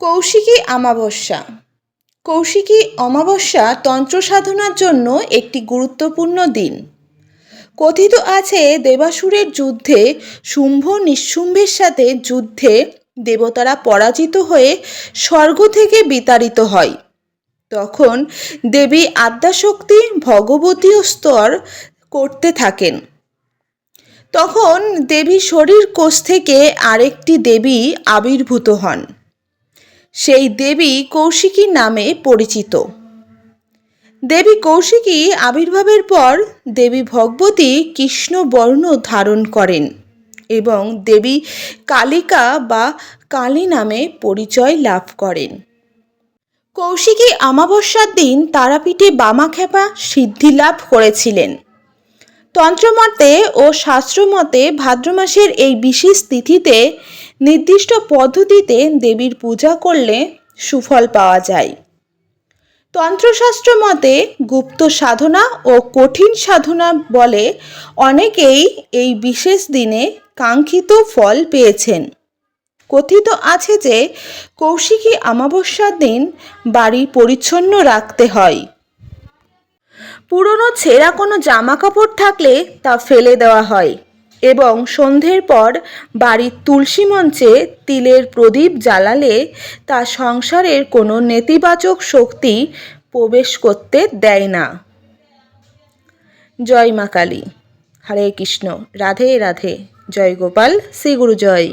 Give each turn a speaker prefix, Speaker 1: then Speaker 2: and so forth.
Speaker 1: কৌশিকী অমাবস্যা। কৌশিকী অমাবস্যা তন্ত্র সাধনার জন্য একটি গুরুত্বপূর্ণ দিন। কথিত আছে দেবাসুরের যুদ্ধে শুম্ভ নিঃশুম্ভের সাথে যুদ্ধে দেবতারা পরাজিত হয়ে স্বর্গ থেকে বিতাড়িত হয়। তখন দেবী আদ্যাশক্তি ভগবতীয় স্তর করতে থাকেন। তখন দেবী শরীর কোষ থেকে আরেকটি দেবী আবির্ভূত হন। সেই দেবী কৌশিকী নামে পরিচিত। দেবী কৌশিকী আবির্ভাবের পর দেবী ভগবতী কৃষ্ণ বর্ণ ধারণ করেন এবং দেবী কালিকা বা কালী নামে পরিচয় লাভ করেন। কৌশিকী অমাবস্যার দিন তারাপীঠে বামাখ্যাপা সিদ্ধি লাভ করেছিলেন। তন্ত্রমতে ও শাস্ত্রমতে ভাদ্র মাসের এই বিশেষ তিথিতে নির্দিষ্ট পদ্ধতিতে দেবীর পূজা করলে সুফল পাওয়া যায়। তন্ত্রশাস্ত্র মতে গুপ্ত সাধনা ও কঠিন সাধনা বলে অনেকেই এই বিশেষ দিনে কাঙ্ক্ষিত ফল পেয়েছেন। কথিত আছে যে কৌশিকী অমাবস্যার দিন বাড়ি পরিচ্ছন্ন রাখতে হয়। পুরনো ছেঁড়া কোনো জামা কাপড় থাকলে তা ফেলে দেওয়া হয়। এবং সন্ধ্যের পর বাড়ির তুলসী মঞ্চে তিলের প্রদীপ জ্বালালে তা সংসারের কোনো নেতিবাচক শক্তি প্রবেশ করতে দেয় না। জয় মা কালী। হরে কৃষ্ণ। রাধে রাধে। জয় গোপাল। শ্রী গুরু জয়